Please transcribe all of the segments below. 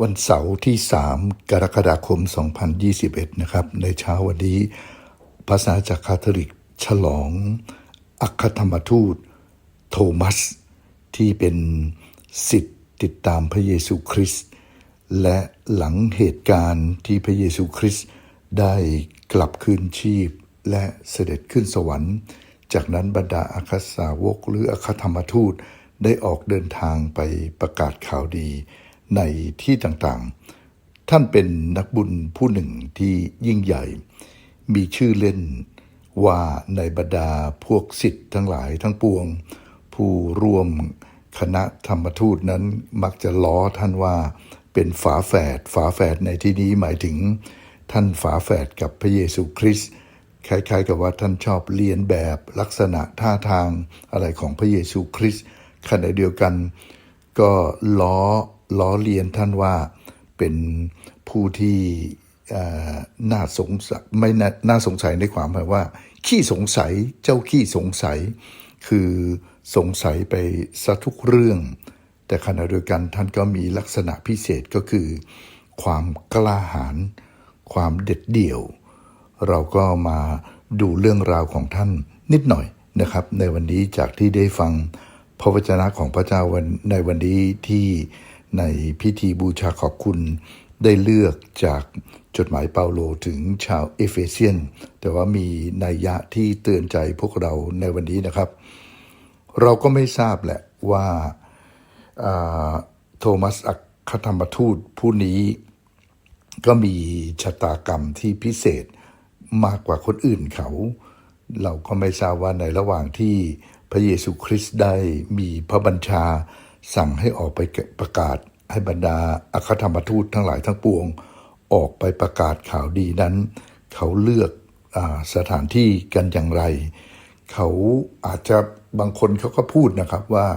วันเสาร์ที่ 3 กรกฎาคม 2021 นะครับ ในเช้าวันนี้ภาษาจากคาทอลิกฉลอง อัครธรรมทูต โทมัส ที่เป็นสิทธิ์ติดตามพระเยซูคริสต์และหลังเหตุการณ์ที่พระเยซูคริสต์ได้กลับคืนชีพและเสด็จขึ้นสวรรค์ จากนั้นบรรดาอัครสาวกหรืออัครธรรมทูตได้ออกเดินทางไปประกาศข่าวดี ในที่ต่างๆ ท่านเป็นนักบุญผู้หนึ่งที่ยิ่งใหญ่ มีชื่อเล่นว่าในบรรดาพวกสิทธิ์ทั้งหลายทั้งปวง ผู้ร่วมคณะธรรมทูตนั้นมักจะล้อท่านว่าเป็นฝาแฝดฝาแฝดในที่นี้หมายถึง ท่านฝาแฝดกับพระเยซูคริสต์คล้ายๆ กับว่าท่านชอบเลียนแบบลักษณะท่าทางอะไรของพระเยซูคริสต์ขณะเดียวกัน ก็ล้อ ล้อเลียนท่านว่าเป็นผู้ที่น่าสงสัยไม่น่าสงสัยในความหมายว่า ขี้สงสัยเจ้าขี้สงสัย คือสงสัยไปซะทุกเรื่อง แต่ขณะเดียวกันท่านก็มีลักษณะพิเศษก็คือ ความกล้าหาญความเด็ดเดี่ยว เราก็มาดูเรื่องราวของท่านนิดหน่อยนะครับ ในวันนี้จากที่ได้ฟังพระวจนะของพระเจ้าในวันนี้ที่ ในพิธีบูชาขอบคุณได้เลือกจากจดหมายเปาโลถึงชาวเอเฟเซียน แต่ว่ามีนัยยะที่เตือนใจพวกเราในวันนี้นะครับ เราก็ไม่ทราบแหละว่าโทมัสอัคธรรมทูตผู้นี้ก็มีชะตากรรมที่พิเศษมากกว่าคนอื่นเขา เราก็ไม่ทราบว่าในระหว่างที่พระเยซูคริสต์ได้มีพระบัญชา สั่งให้ออกไปประกาศให้บรรดาอัครธรรมทูตทั้งหลายทั้งปวง ออกไปประกาศข่าวดีนั้น เขาเลือกอสถานที่กันอย่างไร เขาอาจจะบางคนเขาก็พูดนะครับว่า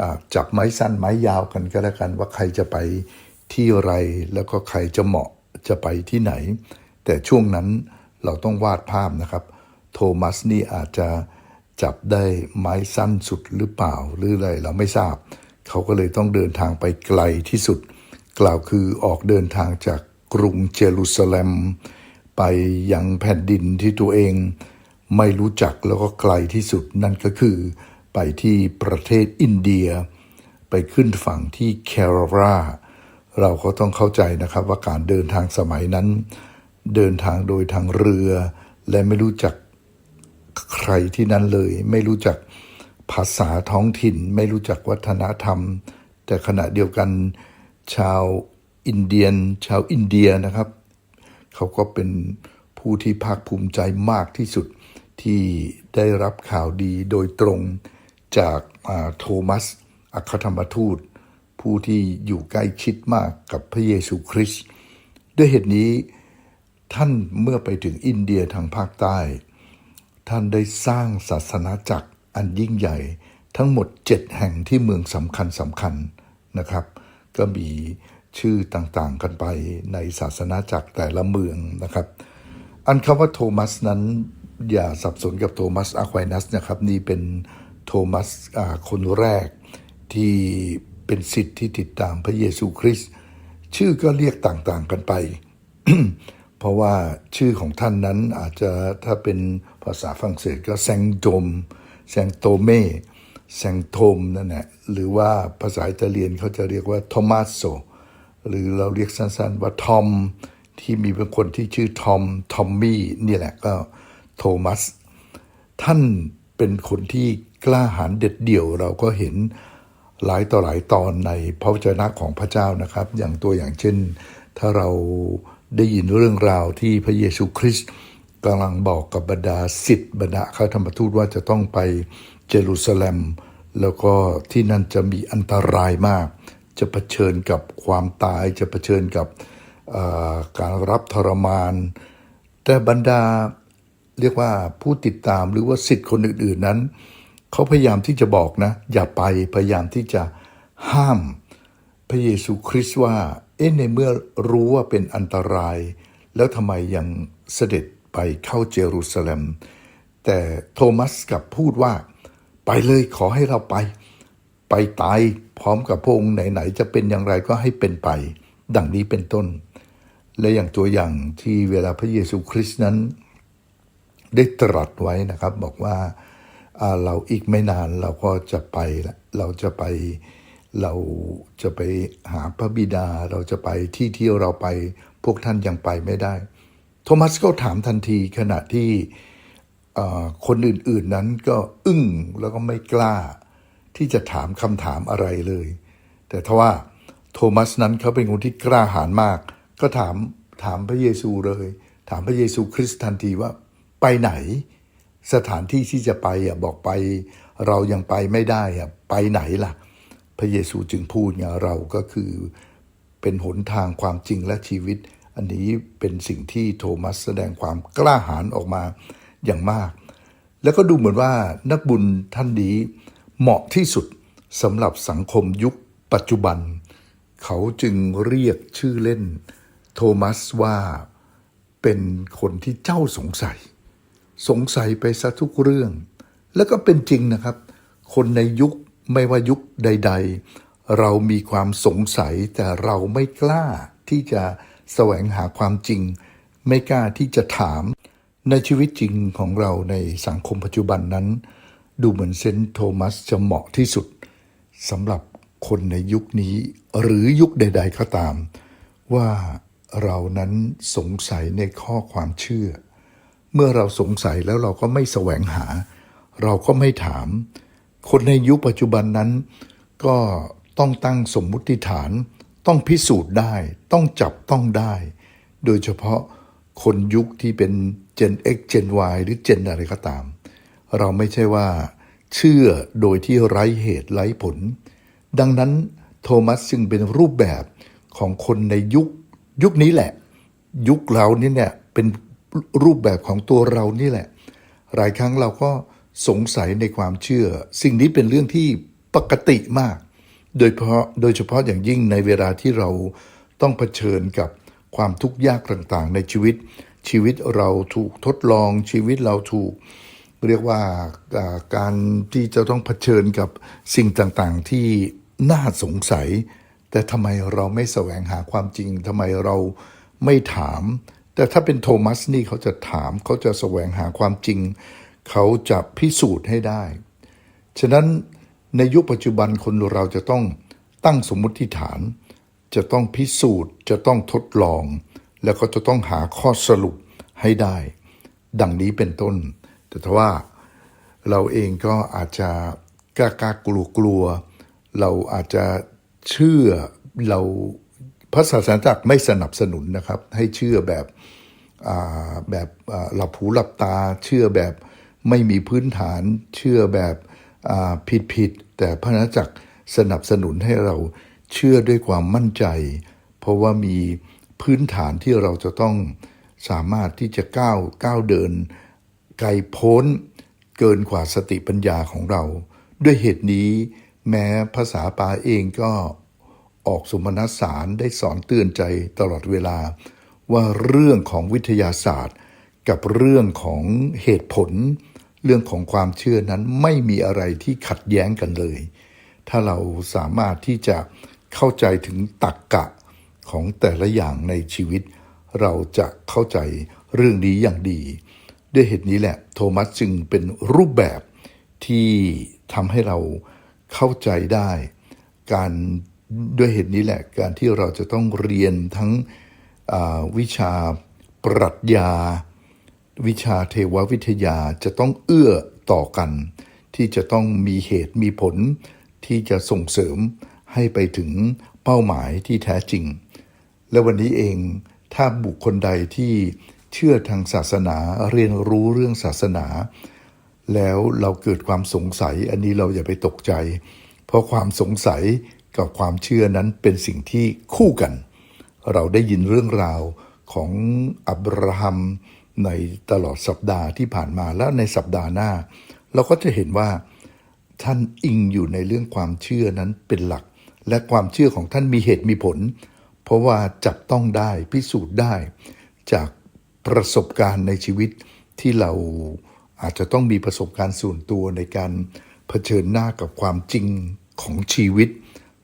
อ่าจับไม้สั้นไม้ยาวกันก็แล้วกัน ว่าใครจะไปที่ไรแล้วก็ใครจะเหมาะจะไปที่ไหน แต่ช่วงนั้นเราต้องวาดภาพนะครับ โทมัสนี่อาจจะจับได้ไม้สั้นสุดหรือเปล่าหรืออะไรเราไม่ทราบ เขาก็เลยต้องเดินทางไปไกลที่สุด กล่าวคือออกเดินทางจากกรุงเยรูซาเล็ม ไปยังแผ่นดินที่ตัวเองไม่รู้จักแล้วก็ไกลที่สุดนั่นก็คือไปที่ประเทศอินเดีย ไปขึ้นฝั่งที่แคราราเราก็ต้องเข้าใจนะครับว่าการเดินทางสมัยนั้น เดินทางโดยทางเรือ และไม่รู้จักใครที่นั้นเลย ไม่รู้จัก ภาษาท้องถิ่นไม่รู้จักวัฒนธรรม แต่ขณะเดียวกันชาวอินเดียน ชาวอินเดียนะครับ เขาก็เป็นผู้ที่ภาคภูมิใจมากที่สุดที่ได้รับข่าวดีโดยตรงจากโทมัส อัครธรรมทูต ผู้ที่อยู่ใกล้ชิดมากกับพระเยซูคริสต์ด้วยเหตุนี้ท่านเมื่อไปถึงอินเดียทางภาคใต้ ท่านได้สร้างศาสนาจักร อันยิ่งใหญ่ทั้งหมดเจ็ดแห่งที่เมืองสำคัญสำคัญนะครับ ก็มีชื่อต่างๆกันไปในศาสนาจักรแต่ละเมืองนะครับ อันคำว่าโทมัสนั้นอย่าสับสนกับโทมัสอะควายนัสนะครับ นี่เป็นโทมัสคนแรกที่เป็นสิทธิ์ที่ติดตามพระเยซูคริสต์ชื่อก็เรียกต่างๆกันไป เพราะว่าชื่อของท่านนั้นอาจจะถ้าเป็นภาษาฝรั่งเศสก็แซงโดม แซงโตเมแซงโทมนั่นแหละหรือว่าภาษาอิตาเลียนเขาจะเรียกว่าโทมัสโซหรือเราเรียกสั้นๆ ว่าทอมที่มีเป็นคนที่ชื่อทอมทอมมี่นี่แหละก็โทมัส ท่านเป็นคนที่กล้าหาญเด็ดเดี่ยวเราก็เห็นหลายต่อหลายตอนในพระวจนะของพระเจ้านะครับ อย่างตัวอย่างเช่น ถ้าเราได้ยินเรื่องราวที่พระเยซูคริสต์ กำลังบอกกับบรรดาสิทธิ์บรรดาข้าธรรมทูตว่าจะต้องไปเยรูซาเล็ม แล้วก็ที่นั่นจะมีอันตรายมาก จะเผชิญกับความตายจะเผชิญกับการรับทรมาน แต่บรรดาเรียกว่าผู้ติดตามหรือว่าสิทธิ์คนอื่น ๆนั้นเขาพยายามที่จะบอกนะ อย่าไปพยายามที่จะห้ามพระเยซูคริสต์ว่า เอ๊ะในเมื่อรู้ว่าเป็นอันตราย แล้วทำไมยังเสด็จ ไปเข้าเยรูซาเล็ม แต่โทมัสกลับพูดว่า ไปเลยขอให้เราไป ไปตายพร้อมกับพระองค์ไหนๆจะเป็นอย่างไรก็ให้เป็นไป ดังนี้เป็นต้น และอย่างตัวอย่างที่เวลาพระเยซูคริสต์นั้น ได้ตรัสไว้นะครับ บอกว่าเราอีกไม่นานเราก็จะไปละเราจะไปเราจะไปหาพระบิดาเราจะไปที่ที่เราไป พวกท่านยังไปไม่ได้ โทมัสก็ถามทันทีขณะที่คนอื่นๆนั้นก็อึ้งแล้วก็ไม่กล้า ที่จะถามคำถามอะไรเลย แต่ทว่าโทมัสนั้นเขาเป็นคนที่กล้าหาญมาก ก็ถามถามพระเยซูเลย ถามพระเยซูคริสต์ทันทีว่าไปไหน สถานที่ที่จะไปอะบอกไป เรายังไปไม่ได้อะไปไหนล่ะ พระเยซูจึงพูดไงเราก็คือเป็นหนทางความจริงและชีวิต อันนี้เป็นสิ่งที่โทมัสแสดงความกล้าหาญออกมาอย่างมาก แล้วก็ดูเหมือนว่านักบุญท่านนี้เหมาะที่สุดสำหรับสังคมยุคปัจจุบัน เขาจึงเรียกชื่อเล่นโทมัสว่าเป็นคนที่เจ้าสงสัย สงสัยไปซะทุกเรื่อง แล้วก็เป็นจริงนะครับ คนในยุคไม่ว่ายุคใด ๆ เรามีความสงสัยแต่เราไม่กล้าที่จะ แสวงหาความจริง ไม่กล้าที่จะถามในชีวิตจริงของเราในสังคมปัจจุบันนั้น ดูเหมือนเซนต์โทมัสจะเหมาะที่สุดสำหรับคนในยุคนี้หรือยุคใด ๆ ก็ตาม ว่าเรานั้นสงสัยในข้อความเชื่อ เมื่อเราสงสัยแล้วเราก็ไม่แสวงหา เราก็ไม่ถาม คนในยุคปัจจุบันนั้น ก็ต้องตั้งสมมุติฐาน ต้องพิสูจน์ได้ ต้องจับต้องได้ โดยเฉพาะคนยุคที่เป็น Gen X Gen Y หรือ Gen อะไรก็ตาม เราไม่ใช่ว่า เชื่อโดยที่ไร้เหตุไร้ผล ดังนั้นโทมัสจึงเป็นรูปแบบของคนในยุคยุคนี้แหละ ยุคเรานี่เนี่ยเป็นรูปแบบของตัวเรานี่แหละ หลายครั้งเราก็สงสัยในความเชื่อ สิ่งนี้เป็นเรื่องที่ปกติมาก โดยเฉพาะโดยเฉพาะอย่างยิ่งในเวลาที่เราต้องเผชิญกับความทุกข์ยากต่างๆ ในชีวิต ชีวิตเราถูกทดลองชีวิตเราถูก เรียกว่าอ่าการที่จะต้องเผชิญกับสิ่งต่างๆ ที่น่าสงสัย แต่ทำไมเราไม่แสวงหาความจริงทำไมเราไม่ถาม แต่ถ้าเป็นโทมัสนี่เขาจะถามเขาจะแสวงหาความจริง เขาจะพิสูจน์ให้ได้ ฉะนั้น ในยุคปัจจุบันคนเราจะต้องตั้งสมมติฐาน จะต้องพิสูจน์ จะต้องทดลอง แล้วก็จะต้องหาข้อสรุปให้ได้ ดังนี้เป็นต้น แต่ถ้าว่าเราเองก็อาจจะกล้ากล้ากลัวกลัว เราอาจจะเชื่อเราพระศาสนาจักรไม่สนับสนุนนะครับ ให้เชื่อแบบแบบหลับหูหลับตา เชื่อแบบไม่มีพื้นฐาน เชื่อแบบ ผิดผิดๆแต่พระนจักรสนับสนุนให้เราเชื่อด้วยความมั่นใจ เพราะว่ามีพื้นฐานที่เราจะต้องสามารถที่จะก้าวก้าวเดิน ไกลโพ้น เกินกว่าสติปัญญาของเรา ด้วยเหตุนี้ แม้ภาษาปาเองก็ออกสมณสารได้สอนเตือนใจตลอดเวลา ว่าเรื่องของวิทยาศาสตร์ กับเรื่องของเหตุผล เรื่องของความเชื่อนั้นไม่มีอะไรที่ขัดแย้งกันเลย ถ้าเราสามารถที่จะเข้าใจถึงตรรกกะของแต่ละอย่างในชีวิต เราจะเข้าใจเรื่องนี้อย่างดี ด้วยเหตุนี้แหละ โทมัสจึงเป็นรูปแบบที่ทำให้เราเข้าใจได้ การด้วยเหตุนี้แหละ การที่เราจะต้องเรียนทั้งวิชาปรัชญา วิชาเทววิทยาจะต้องเอื้อต่อกัน ที่จะต้องมีเหตุมีผล ที่จะส่งเสริมให้ไปถึงเป้าหมายที่แท้จริง และวันนี้เองถ้าบุคคลใดที่เชื่อทางศาสนาเรียนรู้เรื่องศาสนา แล้วเราเกิดความสงสัยอันนี้เราอย่าไปตกใจ เพราะความสงสัยกับความเชื่อนั้นเป็นสิ่งที่คู่กัน เราได้ยินเรื่องราวของอับราฮัม ในตลอดสัปดาห์ที่ผ่านมาแล้วในสัปดาห์หน้า เราก็จะเห็นว่าท่านอิงอยู่ในเรื่องความเชื่อนั้นเป็นหลัก และความเชื่อของท่านมีเหตุมีผล เพราะว่าจับต้องได้พิสูจน์ได้ จากประสบการณ์ในชีวิตที่เราอาจจะต้องมีประสบการณ์ส่วนตัวในการเผชิญหน้ากับความจริงของชีวิต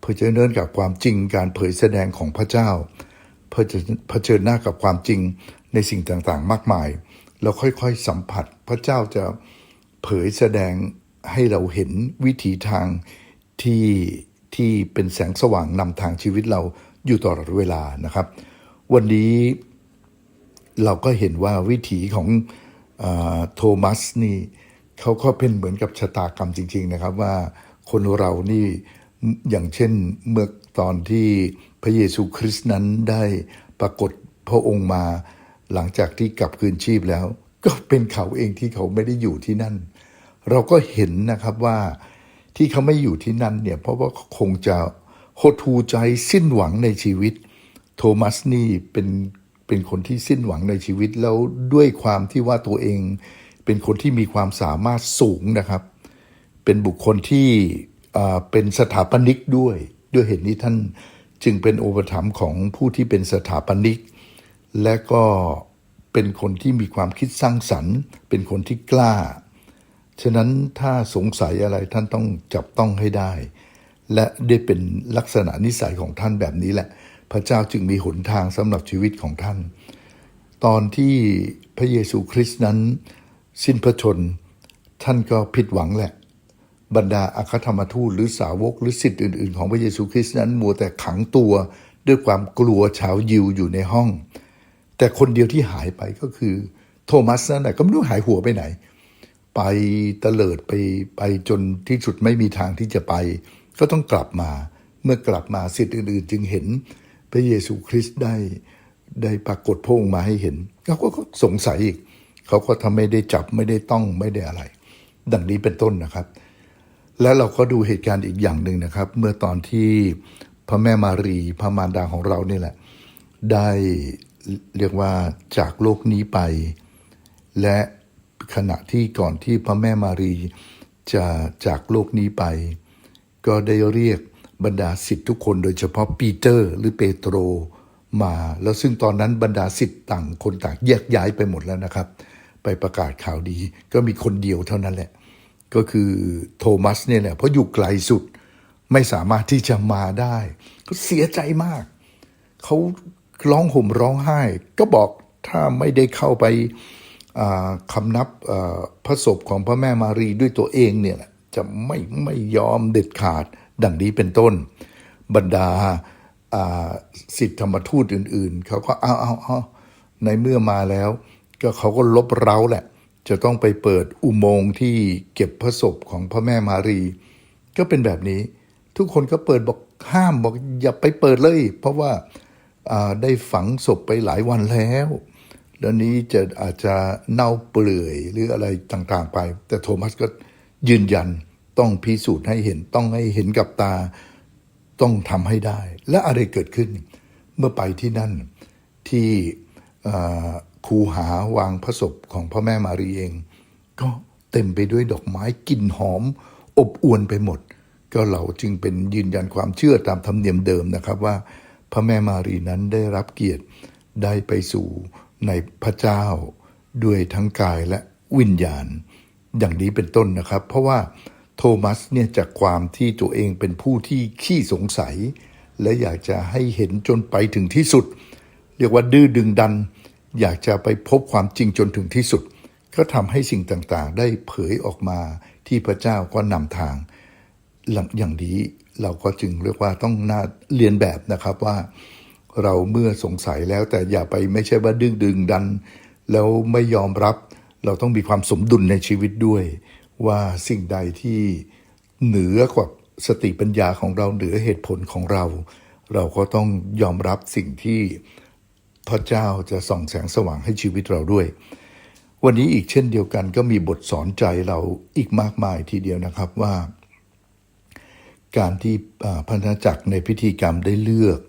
เผชิญเนินกับความจริงการเผยแสดงของพระเจ้าเพื่อจะเผชิญหน้ากับความจริง ในสิ่งต่างๆ มากมาย เราค่อยๆสัมผัส พระเจ้าจะเผยแสดงให้เราเห็นวิถีทางที่ที่เป็นแสงสว่างนำทางชีวิตเราอยู่ตลอดเวลานะครับ วันนี้เราก็เห็นว่าวิถีของโทมัสนี่เขาก็เป็นเหมือนกับชะตากรรมจริง ๆนะครับว่าคนเรานี่อย่างเช่นเมื่อตอนที่พระเยซูคริสต์นั้นได้ปรากฏพระองค์มา หลังจากที่กลับคืนชีพแล้ว ก็เป็นเขาเองที่เขาไม่ได้อยู่ที่นั่น เราก็เห็นนะครับว่าที่เขาไม่อยู่ที่นั่นเนี่ยเพราะว่าคงจะหดหูใจสิ้นหวังในชีวิต โทมัสนี่เป็นเป็นคนที่สิ้นหวังในชีวิตแล้วด้วยความที่ว่าตัวเอง เป็นคนที่มีความสามารถสูงนะครับ เป็นบุคคลที่อ่าเป็นสถาปนิกด้วย ด้วยเหตุนี้ท่านจึงเป็นโอปถัมภ์ของผู้ที่เป็นสถาปนิก และก็เป็นคนที่มีความคิดสร้างสรรค์ เป็นคนที่กล้า ฉะนั้นถ้าสงสัยอะไรท่านต้องจับต้องให้ได้ และได้เป็นลักษณะนิสัยของท่านแบบนี้แหละ พระเจ้าจึงมีหนทางสำหรับชีวิตของท่าน ตอนที่พระเยซูคริสต์นั้น สิ้นพระชน ท่านก็ผิดหวังแหละ บรรดาอัครธรรมทูตหรือสาวกหรือสิทธิ์อื่น ๆ ของพระเยซูคริสต์นั้นมัวแต่ขังตัวด้วยความกลัวชาวยิวอยู่ในห้อง แต่คนเดียวที่หายไปก็คือโทมัสนั่นแหละก็ไม่รู้หายหัวไปไหน ไปเตลิดไปไปจนที่สุดไม่มีทางที่จะไป ก็ต้องกลับมาเมื่อกลับมาสิทธิ์อื่น ๆ จึงเห็นพระเยซูคริสต์ได้ได้ปรากฏพระองค์มาให้เห็นเขาก็สงสัยอีก เขาก็ทำไม่ได้จับไม่ได้ต้องไม่ได้อะไร ดังนี้เป็นต้นนะครับ แล้วเราก็ดูเหตุการณ์อีกอย่างหนึ่งนะครับ เมื่อตอนที่พระแม่มารีพระมารดาของเราเนี่ยแหละ ได้ เรียกว่าจากโลกนี้ไป และขณะที่ก่อนที่พระแม่มารีจะจากโลกนี้ไป ก็ได้เรียกบรรดาสิทธิ์ทุกคนโดยเฉพาะปีเตอร์ หรือเปโตรมาแล้วซึ่งตอนนั้นบรรดาสิทธิ์ต่างคนต่างแยกย้ายไปหมดแล้วนะครับ ไปประกาศข่าวดีก็มีคนเดียวเท่านั้นแหละ ก็คือโทมัสเนี่ยแหละเพราะอยู่ไกลสุดไม่สามารถที่จะมาได้ ก็เสียใจมาก เขา ร้องห่มร้องไห้ ก็บอกถ้าไม่ได้เข้าไปคำนับพระศพของพระแม่มารีด้วยตัวเองเนี่ยจะไม่ไม่ยอมเด็ดขาดดังนี้เป็นต้น บรรดาสิทธิธรรมทูตอื่น ๆ เขาก็เอาเอาเอาในเมื่อมาแล้ว ก็เขาก็ลบเร้าแหละ จะต้องไปเปิดอุโมงค์ที่เก็บพระศพของพระแม่มารี ก็เป็นแบบนี้ ทุกคนก็เปิดบอกห้ามบอกอย่าไปเปิดเลย เพราะว่า ได้ฝังศพไปหลายวันแล้วแล้วนี้จะอาจจะเน่าเปื่อยหรืออะไรต่างๆไป แต่โทมัสก็ยืนยันต้องพิสูจน์ให้เห็นต้องให้เห็นกับตาต้องทำให้ได้ และอะไรเกิดขึ้น เมื่อไปที่นั่นที่คูหาวางพระศพของพระแม่มารีเอง ก็เต็มไปด้วยดอกไม้กลิ่นหอม อบอวนไปหมด ก็เราจึงเป็นยืนยันความเชื่อตามธรรมเนียมเดิมนะครับว่า พระแม่มารีนั้นได้รับเกียรติได้ไปสู่ในพระเจ้า ด้วยทั้งกายและวิญญาณ อย่างนี้เป็นต้นนะครับ เพราะว่าโทมัสเนี่ยจากความที่ตัวเองเป็นผู้ที่ขี้สงสัย และอยากจะให้เห็นจนไปถึงที่สุด เรียกว่าดื้อดึงดัน อยากจะไปพบความจริงจนถึงที่สุด ก็ทำให้สิ่งต่างๆ ได้เผยออกมาที่พระเจ้าก็นำทางหลังอย่างนี้ เราก็จึงเรียกว่าต้องน่าเรียนแบบนะครับว่าเราเมื่อสงสัยแล้วแต่อย่าไปไม่ใช่ว่าดึงดึงดัน แล้วไม่ยอมรับ เราต้องมีความสมดุลในชีวิตด้วย ว่าสิ่งใดที่เหนือกว่าสติปัญญาของเราเหนือเหตุผลของเรา เราก็ต้องยอมรับสิ่งที่พระเจ้าจะส่องแสงสว่างให้ชีวิตเราด้วย วันนี้อีกเช่นเดียวกันก็มีบทสอนใจเราอีกมากมายทีเดียวนะครับว่า การที่อ่าพันธจักรในพิธีกรรมได้เลือก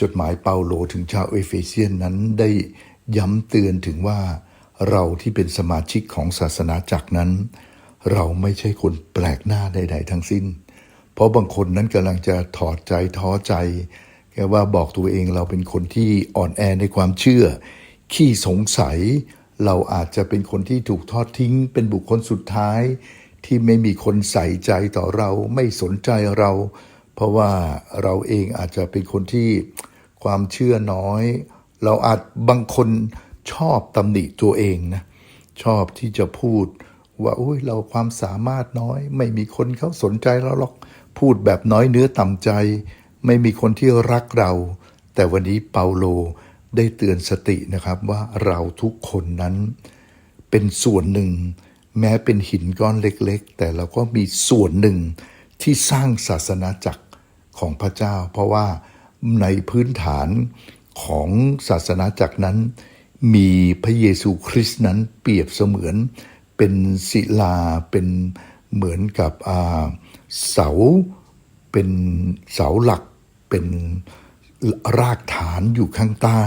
จดหมายเปาโลถึงชาวเอเฟเซียนนั้นได้ย้ำเตือนถึงว่าเราที่เป็นสมาชิกของศาสนาจักรนั้น เราไม่ใช่คนแปลกหน้าใด ๆ ทั้งสิ้น เพราะบางคนนั้นกำลังจะถอดใจท้อใจ แค่ว่าบอกตัวเองเราเป็นคนที่อ่อนแอในความเชื่อ ขี้สงสัย เราอาจจะเป็นคนที่ถูกทอดทิ้ง เป็นบุคคลสุดท้าย ที่ไม่มีคนใส่ใจต่อเราไม่สนใจเรา เพราะว่าเราเองอาจจะเป็นคนที่ความเชื่อน้อย เราอาจบางคนชอบตำหนิตัวเองนะชอบที่จะพูดว่าอุ้ยเราความสามารถน้อย ไม่มีคนเขาสนใจเราหรอกพูดแบบน้อยเนื้อต่ำใจ ไม่มีคนที่รักเรา แต่วันนี้เปาโลได้เตือนสตินะครับว่าเราทุกคนนั้นเป็นส่วนหนึ่ง แม้เป็นหินก้อนเล็ก ๆ แต่เราก็มีส่วนหนึ่งที่สร้างศาสนาจักรของพระเจ้า เพราะว่าในพื้นฐานของศาสนาจักรนั้น มีพระเยซูคริสต์นั้นเปรียบเสมือนเป็นศิลาเป็นเหมือนกับเสาเป็นเสาหลักเป็นรากฐานอยู่ข้างใต้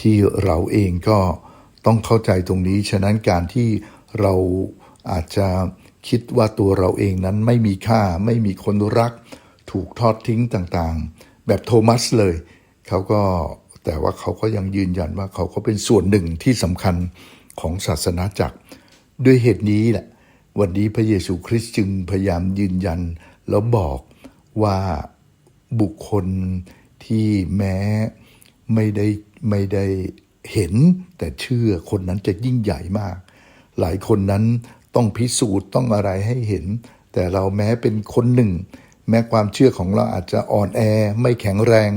ที่เราเองก็ต้องเข้าใจตรงนี้ ฉะนั้นการที่ เราอาจจะคิดว่าตัวเราเองนั้นไม่มีค่าไม่มีคนรัก ถูกทอดทิ้งต่างๆ แบบโทมัสเลยเขาก็แต่ว่าเขาก็ยังยืนยันว่าเขาก็เป็นส่วนหนึ่งที่สำคัญของศาสนาจักร ด้วยเหตุนี้แหละ วันนี้พระเยซูคริสต์จึงพยายามยืนยัน แล้วบอกว่าบุคคลที่แม้ไม่ได้ไม่ได้เห็นแต่เชื่อคนนั้นจะยิ่งใหญ่มาก หลายคนนั้นต้องพิสูจน์ต้องอะไรให้เห็น แต่เราแม้เป็นคนหนึ่ง แม้ความเชื่อของเราอาจจะอ่อนแอไม่แข็งแรง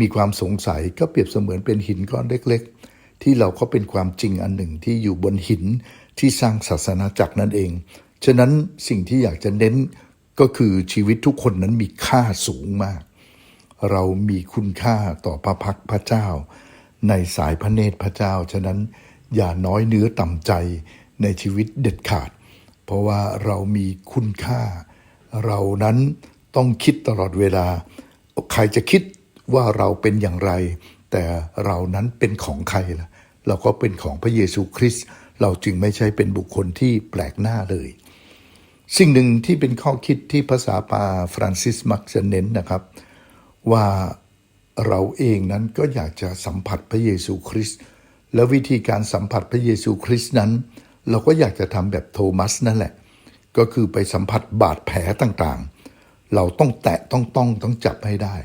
มีความสงสัยก็เปรียบเสมือนเป็นหินก้อนเล็ก ๆ ที่เราก็เป็นความจริงอันหนึ่งที่อยู่บนหินที่สร้างศาสนาจักรนั่นเอง ฉะนั้นสิ่งที่อยากจะเน้นก็คือชีวิตทุกคนนั้นมีค่าสูงมาก เรามีคุณค่าต่อพระพักพระเจ้า ในสายพระเนตรพระเจ้า ฉะนั้นอย่าน้อยเนื้อต่ำใจ ในชีวิตเด็ดขาด เพราะว่าเรามีคุณค่า เรานั้นต้องคิดตลอดเวลา ใครจะคิดว่าเราเป็นอย่างไร แต่เรานั้นเป็นของใครล่ะ เราก็เป็นของพระเยซูคริสต์เราจึงไม่ใช่เป็นบุคคลที่แปลกหน้าเลย สิ่งหนึ่งที่เป็นข้อคิดที่ภาษาปาฟรานซิสมักจะเน้นนะครับ ว่าเราเองนั้นก็อยากจะสัมผัสพระเยซูคริสต์และวิธีการสัมผัสพระเยซูคริสต์นั้น เราก็อยากจะทำแบบโทมัสนั่นแหละ ก็คือไปสัมผัสบาดแผลต่างๆ เราต้องแตะต้องต้องต้องจับให้ได้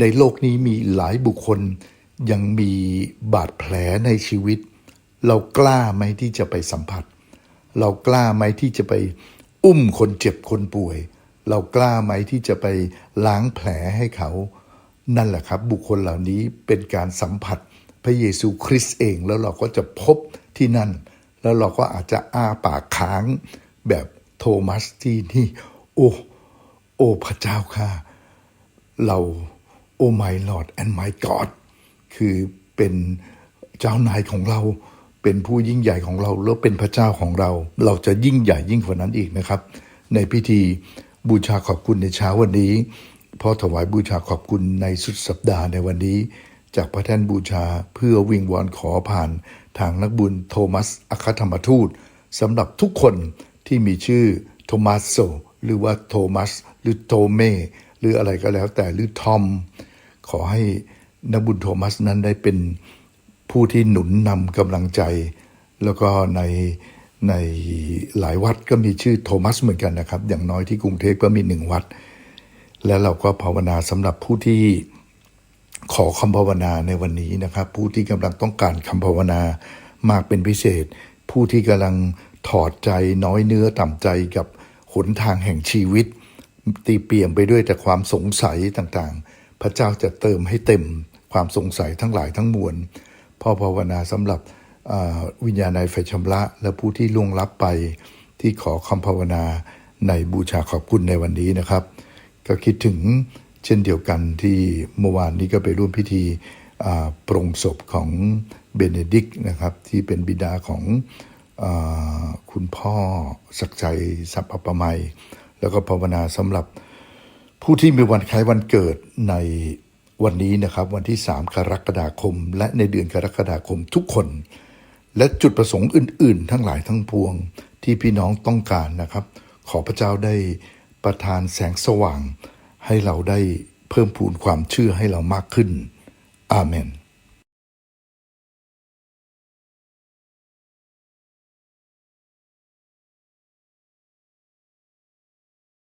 ในโลกนี้มีหลายบุคคลยังมีบาดแผลในชีวิต เรากล้าไหมที่จะไปสัมผัส เรากล้าไหมที่จะไปอุ้มคนเจ็บคนป่วย เรากล้าไหมที่จะไปล้างแผลให้เขา นั่นแหละครับ บุคคลเหล่านี้เป็นการสัมผัสพระเยซูคริสต์เองแล้วเราก็จะพบที่นั่น แล้วเราก็อาจจะอ้าปากค้างแบบโทมัสที่นี่โอ้โอ้พระเจ้าค่ะ เราโอ้ my Lord and my God คือเป็นเจ้านายของเราเป็นผู้ยิ่งใหญ่ของเรา แล้วเป็นพระเจ้าของเรา เราจะยิ่งใหญ่ยิ่งกว่านั้นอีกนะครับ ในพิธีบูชาขอบคุณในเช้าวันนี้พอถวายบูชาขอบคุณในสุดสัปดาห์ในวันนี้ จากพระแท่นบูชาเพื่อวิงวอนขอผ่าน ทางนักบุญโทมัสอัคธรรมทูตสำหรับทุกคนที่มีชื่อโทมัสโซหรือว่าโทมัส หรือโทเม หรืออะไรก็แล้วแต่หรือทอม ขอให้นักบุญโทมัสนั้นได้เป็นผู้ที่หนุนนำกำลังใจ แล้วก็ในในหลายวัดก็มีชื่อโทมัสเหมือนกันนะครับ อย่างน้อยที่กรุงเทพก็มีหนึ่งวัด และเราก็ภาวนาสำหรับผู้ที่ ขอคำภาวนาในวันนี้นะครับ ผู้ที่กำลังต้องการคำภาวนามากเป็นพิเศษ ผู้ที่กำลังถอดใจน้อยเนื้อต่ำใจกับหนทางแห่งชีวิต ตีเปี่ยมไปด้วยแต่ความสงสัยต่างๆ พระเจ้าจะเติมให้เต็มความสงสัยทั้งหลายทั้งมวลพ่อภาวนาสำหรับวิญญาณในไฟชำระและผู้ที่ล่วงลับไปที่ขอคำภาวนาในบูชาขอบคุณในวันนี้นะครับ ก็คิดถึง เช่นเดียวกันที่เมื่อวานนี้ก็ไปร่วมพิธีอ่าปรงศพของเบเนดิกต์นะครับ ที่เป็นบิดาของอคุณพ่อศักดิ์ใจสัพพประมัยแล้วก็ภาวนาสำหรับผู้ที่มีวันคล้ายวันเกิดในวันนี้นะครับวันที่ 3 กรกฎาคม และในเดือนกรกฎาคมทุกคน และจุดประสงค์อื่น ๆ ทั้งหลายทั้งปวงที่พี่น้องต้องการนะครับ ขอพระเจ้าได้ประทานแสงสว่าง ให้เราได้เพิ่มพูนความเชื่อให้เรามากขึ้น อาเมน